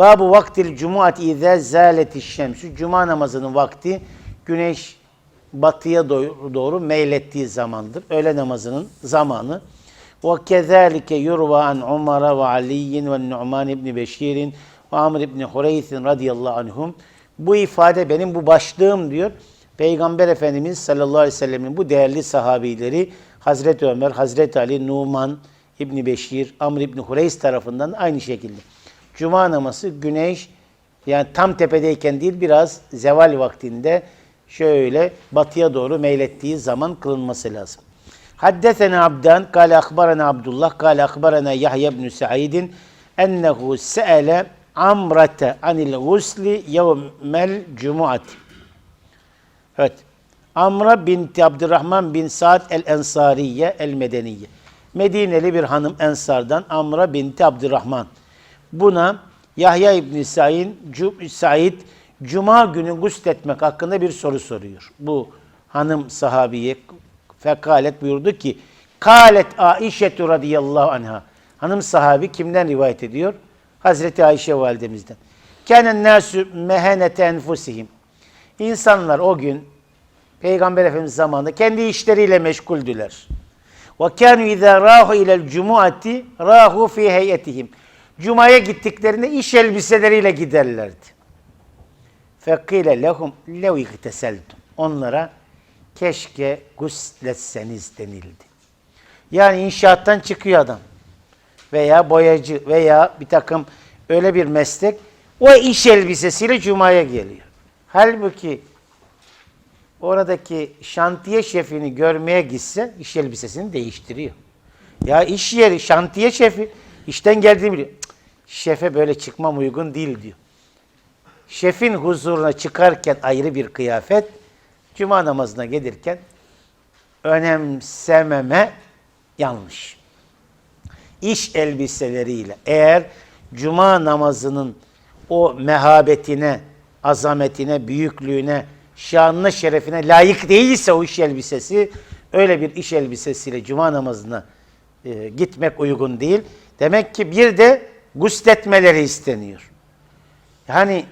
Babu vaktil cumuati izâ zâleti şemsü. Cuma namazının vakti güneş batıya doğru, doğru meylettiği zamandır. Öğle namazının zamanı. Ve kezalike yurva an Umar ve Ali ve Nu'man ibn Beşir ve Amr ibn Hureyth radıyallahu anhum. Bu ifade benim bu başlığım diyor. Peygamber Efendimiz sallallahu aleyhi ve sellemin bu değerli sahabileri Hazreti Ömer, Hazreti Ali, Numan İbni Beşir, Amr İbni Hureys tarafından aynı şekilde. Cuma namazı güneş yani tam tepedeyken değil biraz zeval vaktinde şöyle batıya doğru meylettiği zaman kılınması lazım. Haddesena Abdan, kâle akbarana Abdullah, kâle akbarana Yahya ibn Sa'idin ennehu se'ele amrate anil gusli yevmel cumuati. Evet. Amra binti Abdurrahman bin Sa'd el-Ensariye el-Medeniye. Medineli bir hanım Ensar'dan Amra binti Abdurrahman. Buna Yahya İbni Said, Said Cuma günü gusletmek hakkında bir soru soruyor. Bu hanım sahabiye fekalet buyurdu ki Kalet Aişetu radıyallahu anha. Hanım sahabi kimden rivayet ediyor? Hazreti Ayşe validemizden. Kenen nasu mehenete enfusihim. İnsanlar o gün Peygamber Efendimiz zamanında kendi işleriyle meşguldüler. Ve kânû izâ râhu ilel cumuati râhu fî heyetihim. Cuma'ya gittiklerinde iş elbiseleriyle giderlerdi. Fekîle lehum lev igteseltum. Onlara keşke gusletseniz denildi. Yani inşaattan çıkıyor adam veya boyacı veya bir takım öyle bir meslek o iş elbisesiyle Cuma'ya geliyor. Halbuki oradaki şantiye şefini görmeye gitse iş elbisesini değiştiriyor. Ya iş yeri şantiye şefi işten geldiğini biliyor. Şefe böyle çıkmam uygun değil diyor. Şefin huzuruna çıkarken ayrı bir kıyafet, cuma namazına gelirken önemsememe yanlış. İş elbiseleriyle eğer cuma namazının o mehabetine, azametine, büyüklüğüne, şanına, şerefine layık değilse o iş elbisesi, öyle bir iş elbisesiyle cuma namazına e, gitmek uygun değil. Demek ki bir de gusletmeleri isteniyor. Hani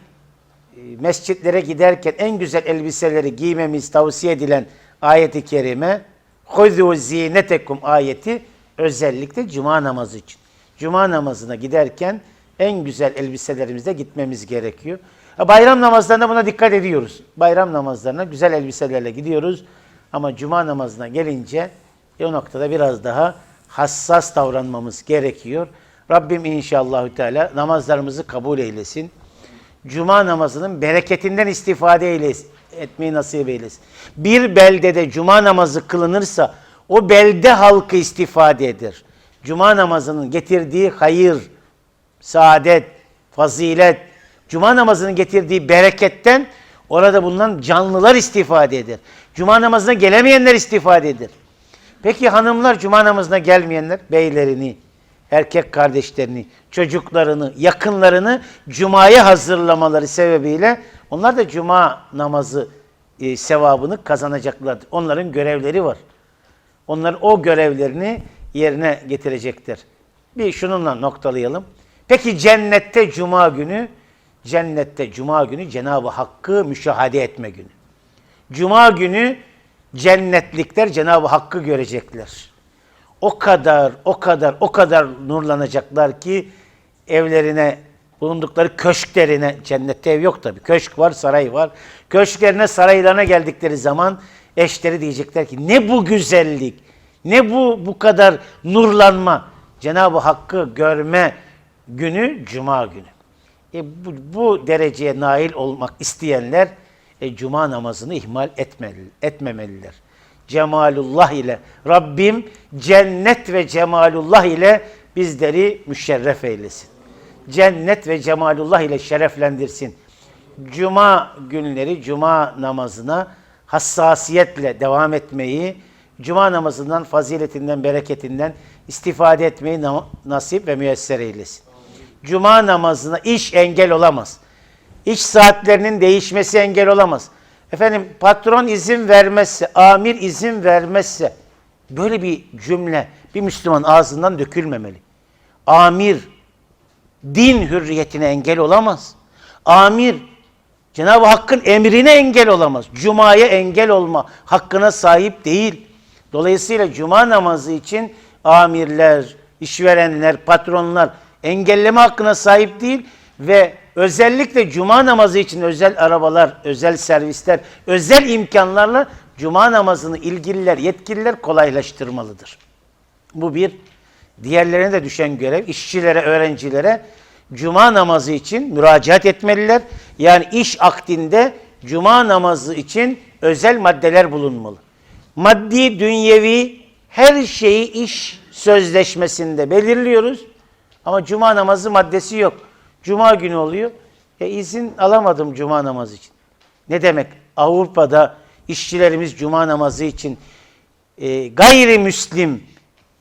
e, mescitlere giderken en güzel elbiseleri giymemiz tavsiye edilen ayeti kerime "Huzu zinetekum" ayeti özellikle cuma namazı için. Cuma namazına giderken en güzel elbiselerimizle gitmemiz gerekiyor. Bayram namazlarına buna dikkat ediyoruz. Bayram namazlarına güzel elbiselerle gidiyoruz. Ama cuma namazına gelince e, o noktada biraz daha hassas davranmamız gerekiyor. Rabbim inşallahü teala namazlarımızı kabul eylesin. Cuma namazının bereketinden istifade eylesin, etmeyi nasip eylesin. Bir beldede cuma namazı kılınırsa o belde halkı istifade eder. Cuma namazının getirdiği hayır, saadet, fazilet, cuma namazının getirdiği bereketten orada bulunan canlılar istifade eder. Cuma namazına gelemeyenler istifade eder. Peki hanımlar cuma namazına gelmeyenler beylerini, erkek kardeşlerini, çocuklarını, yakınlarını cumaya hazırlamaları sebebiyle onlar da cuma namazı e, sevabını kazanacaklardır. Onların görevleri var. Onlar o görevlerini yerine getirecektir. Bir şununla noktalayalım. Peki cennette cuma günü, cennette cuma günü Cenab-ı Hakk'ı müşahede etme günü. Cuma günü cennetlikler Cenab-ı Hakk'ı görecekler. O kadar, o kadar, o kadar nurlanacaklar ki evlerine, bulundukları köşklerine, cennette ev yok tabii. Köşk var, saray var. Köşklerine, saraylarına geldikleri zaman eşleri diyecekler ki ne bu güzellik, ne bu bu kadar nurlanma. Cenab-ı Hakk'ı görme günü Cuma günü. E bu, bu dereceye nail olmak isteyenler e, Cuma namazını ihmal etmeli, etmemeliler. Cemalullah ile Rabbim cennet ve cemalullah ile bizleri müşerref eylesin. Cennet ve cemalullah ile şereflendirsin. Cuma günleri cuma namazına hassasiyetle devam etmeyi, cuma namazından faziletinden, bereketinden istifade etmeyi na- nasip ve müyesser eylesin. Cuma namazına iş engel olamaz. İş saatlerinin değişmesi engel olamaz. Efendim patron izin vermezse, amir izin vermezse böyle bir cümle bir Müslüman ağzından dökülmemeli. Amir din hürriyetine engel olamaz. Amir Cenab-ı Hakk'ın emrine engel olamaz. Cuma'ya engel olma hakkına sahip değil. Dolayısıyla cuma namazı için amirler, işverenler, patronlar engelleme hakkına sahip değil ve özellikle cuma namazı için özel arabalar, özel servisler, özel imkanlarla cuma namazını ilgililer, yetkililer kolaylaştırmalıdır. Bu bir. Diğerlerine de düşen görev işçilere, öğrencilere cuma namazı için müracaat etmeliler. Yani iş akdinde cuma namazı için özel maddeler bulunmalı. Maddi, dünyevi her şeyi iş sözleşmesinde belirliyoruz. Ama cuma namazı maddesi yok. Cuma günü oluyor. E izin alamadım cuma namazı için. Ne demek? Avrupa'da işçilerimiz cuma namazı için e, gayrimüslim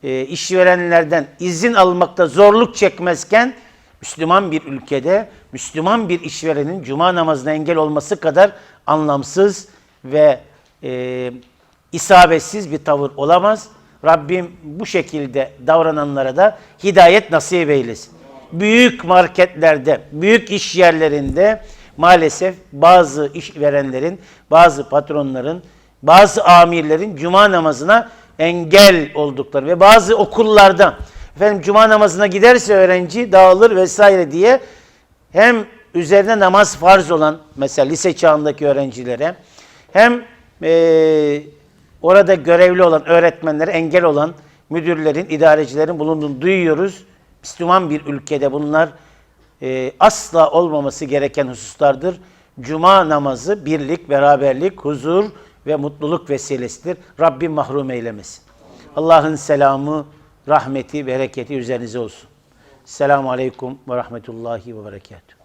e, işverenlerden izin almakta zorluk çekmezken Müslüman bir ülkede Müslüman bir işverenin cuma namazına engel olması kadar anlamsız ve e, isabetsiz bir tavır olamaz. Rabbim bu şekilde davrananlara da hidayet nasip eylesin. Büyük marketlerde, büyük iş yerlerinde maalesef bazı işverenlerin, bazı patronların, bazı amirlerin cuma namazına engel oldukları ve bazı okullarda efendim cuma namazına giderse öğrenci dağılır vesaire diye hem üzerine namaz farz olan mesela lise çağındaki öğrencilere hem eee, orada görevli olan öğretmenlere engel olan müdürlerin, idarecilerin bulunduğunu duyuyoruz. Müslüman bir ülkede bunlar e, asla olmaması gereken hususlardır. Cuma namazı birlik, beraberlik, huzur ve mutluluk vesilesidir. Rabbim mahrum eylemesin. Allah'ın selamı, rahmeti, bereketi üzerinize olsun. Selamun Aleyküm ve Rahmetullahi ve Berekatuhu.